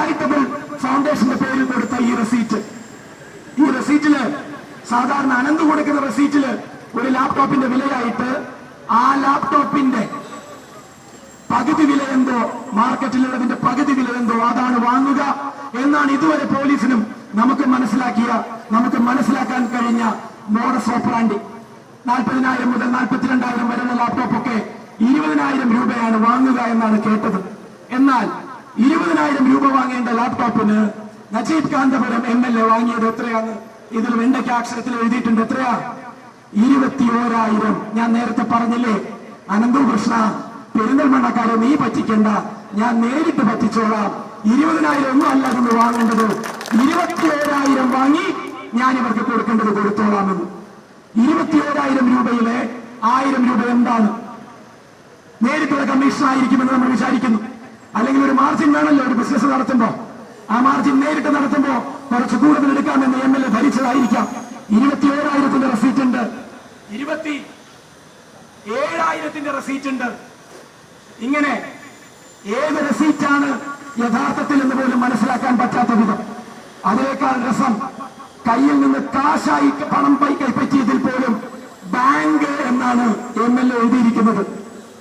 Charitable ഫൗണ്ടേഷന്റെ പേരിൽ കൊടുത്ത ഈ റെസീറ്റ് ഈ റെസീറ്റിൽ സാധാരണ അനന്ത് കൊടുക്കുന്ന റെസീറ്റിൽ ഒരു ലാപ്ടോപ്പിന്റെ വിലയായിട്ട് ആ ലാപ്ടോപ്പിന്റെ പകുതി വില എന്തോ മാർക്കറ്റിലുള്ളതിന്റെ പകുതി വില എന്തോ അതാണ് വാങ്ങുക എന്നാണ് ഇതുവരെ പോലീസിനും നമുക്ക് മനസ്സിലാക്കിയ നമുക്ക് മനസ്സിലാക്കാൻ കഴിഞ്ഞ മോഡസ് ഓപ്പറാണ്ടി നാൽപ്പതിനായിരം മുതൽ നാൽപ്പത്തിരണ്ടായിരം വരെയുള്ള ലാപ്ടോപ്പ് ഒക്കെ ഇരുപതിനായിരം രൂപയാണ് വാങ്ങുക എന്നാണ് കേട്ടത്. ഇരുപതിനായിരം രൂപ വാങ്ങേണ്ട ലാപ്ടോപ്പിന് Najeeb Kanthapuram M L A വാങ്ങിയത് എത്രയാണ്? ഇതിൽ വെണ്ടയ്ക്ക് അക്ഷരത്തിൽ എഴുതിയിട്ടുണ്ട് എത്രയാ? ഇരുപത്തി ഓരായിരം ഞാൻ നേരത്തെ പറഞ്ഞില്ലേ? അനന്തു കൃഷ്ണ പെരിന്തൽമണ്ണക്കാരെ നീ പറ്റിക്കണ്ട. ഞാൻ നേരിട്ട് പറ്റിച്ചോളാം. ഇരുപതിനായിരം ഒന്നും അല്ല നമ്മൾ വാങ്ങേണ്ടത്. ഇരുപത്തി ഓരായിരം വാങ്ങി ഞാൻ ഇവർക്ക് കൊടുക്കേണ്ടത് കൊടുത്തോളാമെന്ന്. ഇരുപത്തി ഓരായിരം രൂപയിലെ ആയിരം രൂപ എന്താണ്? നേരിട്ടുള്ള കമ്മീഷൻ ആയിരിക്കുമെന്ന് നമ്മൾ വിചാരിക്കുന്നു. അല്ലെങ്കിൽ ഒരു മാർജിൻ വേണമല്ലോ ഒരു ബിസിനസ് നടത്തുമ്പോ ആ മാർജിൻ നേരിട്ട് നടത്തുമ്പോ കുറച്ച് കൂടുതൽ എടുക്കാമെന്ന് എം എൽ എ ധരിച്ചതായിരിക്കാം. ഇരുപത്തി ഏഴായിരത്തിന്റെ റെസീറ്റ് ഉണ്ട്. ഇരുപത്തി ഏഴായിരത്തിന്റെ റെസീറ്റ് ഉണ്ട്. ഇങ്ങനെ ഏത് റെസീറ്റാണ് യഥാർത്ഥത്തിൽ എന്ന് പോലും മനസ്സിലാക്കാൻ പറ്റാത്ത വിധം. അതിനേക്കാൾ രസം കയ്യിൽ നിന്ന് കാശായി പണം പൈ കൈപ്പറ്റിയതിൽ പോലും ബാങ്ക് എന്നാണ് എം എൽ എ എഴുതിയിരിക്കുന്നത്.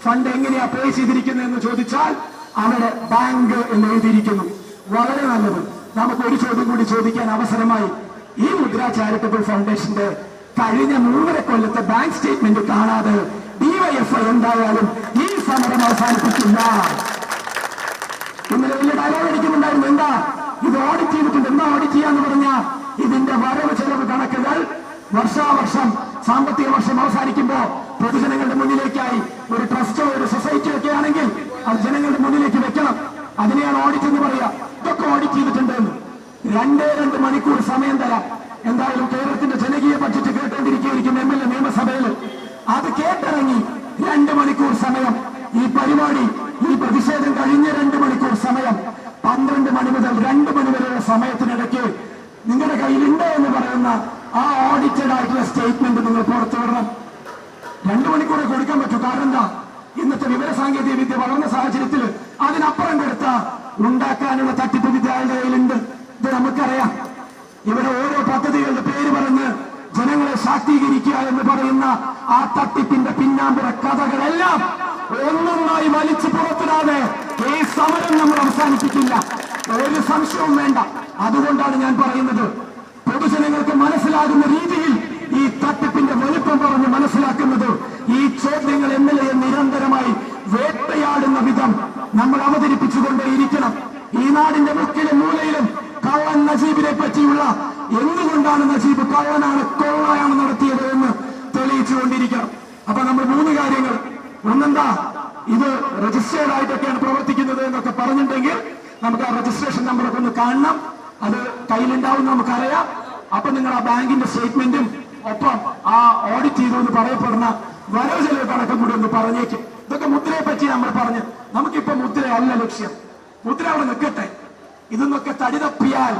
ഫണ്ട് എങ്ങനെയാ പേ ചെയ്തിരിക്കുന്നത് എന്ന് ചോദിച്ചാൽ അവിടെ ബാങ്ക് എന്ന് എഴുതിയിരിക്കുന്നു. വളരെ നല്ലത്. നമുക്ക് ഒരു ചോദ്യം കൂടി ചോദിക്കാൻ അവസരമായി. ഈ മുദ്ര ചാരിറ്റബിൾ ഫൗണ്ടേഷന്റെ കഴിഞ്ഞ മൂന്നര കൊല്ലത്തെ ബാങ്ക് സ്റ്റേറ്റ്മെന്റ് കാണാതെ ഡിവൈഎഫ്ഐ എന്തായാലും ഈ സമരം അവസാനിപ്പിക്കില്ല. ഇന്നലെ വലിയ ഡയലോഗ് അടിക്കുന്നുണ്ടായിരുന്നു. എന്താ? ഇത് ഓഡിറ്റ് ചെയ്തിട്ടുണ്ട്. എന്താ ഓഡിറ്റ് ചെയ്യാന്ന് പറഞ്ഞ? ഇതിന്റെ വരവ് ചെലവ് കണക്കുകൾ വർഷാവർഷം സാമ്പത്തിക വർഷം അവസാനിക്കുമ്പോ പൊതുജനങ്ങളുടെ മുന്നിലേക്കായി ഒരു ട്രസ്റ്റോ ഒരു സൊസൈറ്റിയോ ഒക്കെ ആണെങ്കിൽ അത് ജനങ്ങളുടെ മുന്നിലേക്ക് വെക്കണം. അതിനെയാണ് ഓഡിറ്റ് എന്ന് പറയാ ഇതൊക്കെ ഓഡിറ്റ് ചെയ്തിട്ടുണ്ട്. രണ്ടേ രണ്ട് മണിക്കൂർ സമയം തരാം. എന്തായാലും കേരളത്തിന്റെ ജനകീയ ബഡ്ജറ്റ് കേട്ടുകൊണ്ടിരിക്കുകയായിരിക്കും എം എൽ എ നിയമസഭയിൽ. അത് കേട്ടിറങ്ങി രണ്ട് മണിക്കൂർ സമയം. ഈ പരിപാടി ഈ പ്രതിഷേധം കഴിഞ്ഞ രണ്ട് മണിക്കൂർ സമയം. പന്ത്രണ്ട് മണി മുതൽ രണ്ട് മണി വരെയുള്ള സമയത്തിനിടയ്ക്ക് നിങ്ങളുടെ കയ്യിലുണ്ട് എന്ന് പറയുന്ന ആ ഓഡിറ്റഡ് ആയിട്ടുള്ള സ്റ്റേറ്റ്മെന്റ് നിങ്ങൾ പുറത്തു വിടണം രണ്ടു മണിക്കൂറെ കൊടുക്കാൻ പറ്റൂ. കാരണം എന്താ ഇന്നത്തെ വിവര സാങ്കേതിക വിദ്യ വളർന്ന സാഹചര്യത്തിൽ അതിനപ്പുറം കൊടുത്ത ഉണ്ടാക്കാനുള്ള തട്ടിപ്പ് വിദ്യ അയാളുടെ കയ്യിലുണ്ട്. ഇത് നമുക്കറിയാം. ഇവിടെ ഓരോ പദ്ധതികളുടെ പേര് പറഞ്ഞ് ജനങ്ങളെ ശാക്തീകരിക്കുക എന്ന് പറയുന്ന ആ തട്ടിപ്പിന്റെ പിന്നാമ്പുറ കഥകളെല്ലാം ഒന്നൊന്നായി വലിച്ചു പുറത്തിടാതെ ഈ സമരം നമ്മൾ അവസാനിപ്പിക്കില്ല. ഒരു സംശയവും വേണ്ട. അതുകൊണ്ടാണ് ഞാൻ പറയുന്നത്. പൊതുജനങ്ങൾക്ക് മനസ്സിലാകുന്ന രീതിയിൽ ഈ തട്ടിപ്പിന്റെ വലുപ്പം പറഞ്ഞ് മനസ്സിലാക്കുന്നത് ഈ ചോദ്യങ്ങൾ എം എൽ എ നിരന്തരമായി വേട്ടയാടുന്ന വിധം നമ്മൾ അവതരിപ്പിച്ചുകൊണ്ടേയിരിക്കണം. ഈ നാടിന്റെ മുക്കിലും മൂലയിലും കള്ളൻ നജീബിനെ പറ്റിയുള്ള എന്തുകൊണ്ടാണ് നജീബ് കള്ളനാണ് കൊള്ളയാണ് നടത്തിയത് എന്ന് തെളിയിച്ചുകൊണ്ടിരിക്കണം. അപ്പൊ നമ്മൾ മൂന്ന് കാര്യങ്ങൾ. ഒന്നെന്താ? ഇത് രജിസ്റ്റേർഡ് ആയിട്ടൊക്കെയാണ് പ്രവർത്തിക്കുന്നത് എന്നൊക്കെ പറഞ്ഞിട്ടുണ്ടെങ്കിൽ നമുക്ക് ആ രജിസ്ട്രേഷൻ നമ്പറൊക്കെ ഒന്ന് കാണണം. അത് കയ്യിലുണ്ടാവും നമുക്കറിയാം. അപ്പൊ നിങ്ങൾ ആ ബാങ്കിന്റെ സ്റ്റേറ്റ്മെന്റും ഒപ്പം ആ ഓഡിറ്റ് ചെയ്തു എന്ന് പറയപ്പെടുന്ന വരവ് ചെലവ് കണക്കും കൂടി ഒന്ന് പറഞ്ഞേക്കും. ഇതൊക്കെ മുദ്രയെ പറ്റി നമ്മൾ പറഞ്ഞു. നമുക്കിപ്പോ മുദ്രയല്ല ലക്ഷ്യം. മുദ്ര അവിടെ നിൽക്കട്ടെ. ഇതൊന്നൊക്കെ തടിതപ്പിയാൽ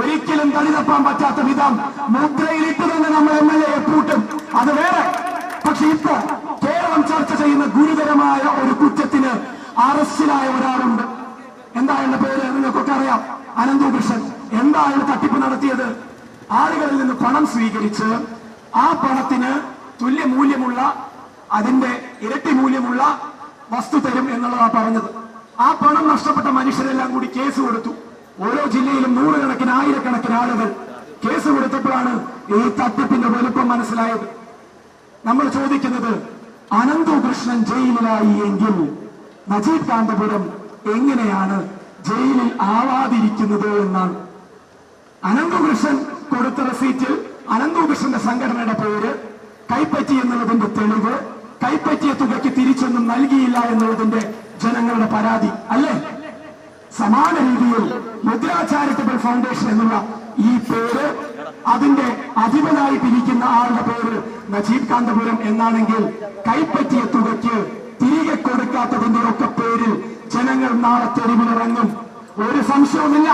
ഒരിക്കലും തടിതപ്പാൻ പറ്റാത്ത വിധം മുദ്രയിലിട്ട് തന്നെ നമ്മൾ എം എൽ എ പൂട്ടും. അത് വേറെ. പക്ഷെ ഇപ്പൊ കേരളം ചർച്ച ചെയ്യുന്ന ഗുരുതരമായ ഒരു കുറ്റത്തിന് അറസ്റ്റിലായ ഒരാളുണ്ട്. എന്താ എന്റെ പേര്? നിങ്ങൾക്കൊക്കെ അറിയാം. അനന്തു കൃഷ്ണൻ എന്താ തട്ടിപ്പ് നടത്തിയത്? ആളുകളിൽ നിന്ന് പണം സ്വീകരിച്ച് ആ പണത്തിന് തുല്യ മൂല്യമുള്ള അതിന്റെ ഇരട്ടി മൂല്യമുള്ള വസ്തു തരും എന്നുള്ളതാ പറഞ്ഞത്. ആ പണം നഷ്ടപ്പെട്ട മനുഷ്യരെല്ലാം കൂടി കേസ് കൊടുത്തു. ഓരോ ജില്ലയിലും നൂറുകണക്കിന് ആയിരക്കണക്കിന് ആളുകൾ കേസ് കൊടുത്തപ്പോഴാണ് ഈ തട്ടിപ്പിന്റെ വലുപ്പം മനസ്സിലായത്. നമ്മൾ ചോദിക്കുന്നത് അനന്തു കൃഷ്ണൻ ജയിലിലായി എങ്കിൽ നജീബ് കാന്തപുരം എങ്ങനെയാണ് ജയിലിൽ ആവാതിരിക്കുന്നത് എന്നാണ്. അനന്തകൃഷ്ണൻ കൊടുത്ത റെസീറ്റിൽ അനന്തോകൃഷ്ണന്റെ സംഘടനയുടെ പേര് കൈപ്പറ്റി എന്നുള്ളതിന്റെ തെളിവ് കൈപ്പറ്റിയ തുകയ്ക്ക് തിരിച്ചൊന്നും നൽകിയില്ല എന്നുള്ളതിന്റെ ജനങ്ങളുടെ പരാതി അല്ലേ? സമാന രീതിയിൽ മുദ്രാ ചാരിറ്റബിൾ ഫൗണ്ടേഷൻ എന്നുള്ള ഈ പേര് അതിന്റെ അധിപനായി പിരിക്കുന്ന ആളുടെ പേര് നജീബ് കാന്തപുരം എന്നാണെങ്കിൽ കൈപ്പറ്റിയ തുകയ്ക്ക് തിരികെ കൊടുക്കാത്തതിന്റെ ഒക്കെ പേരിൽ ജനങ്ങൾ നാളെ തെരുവിലിറങ്ങും. ഒരു സംശയവുമില്ല.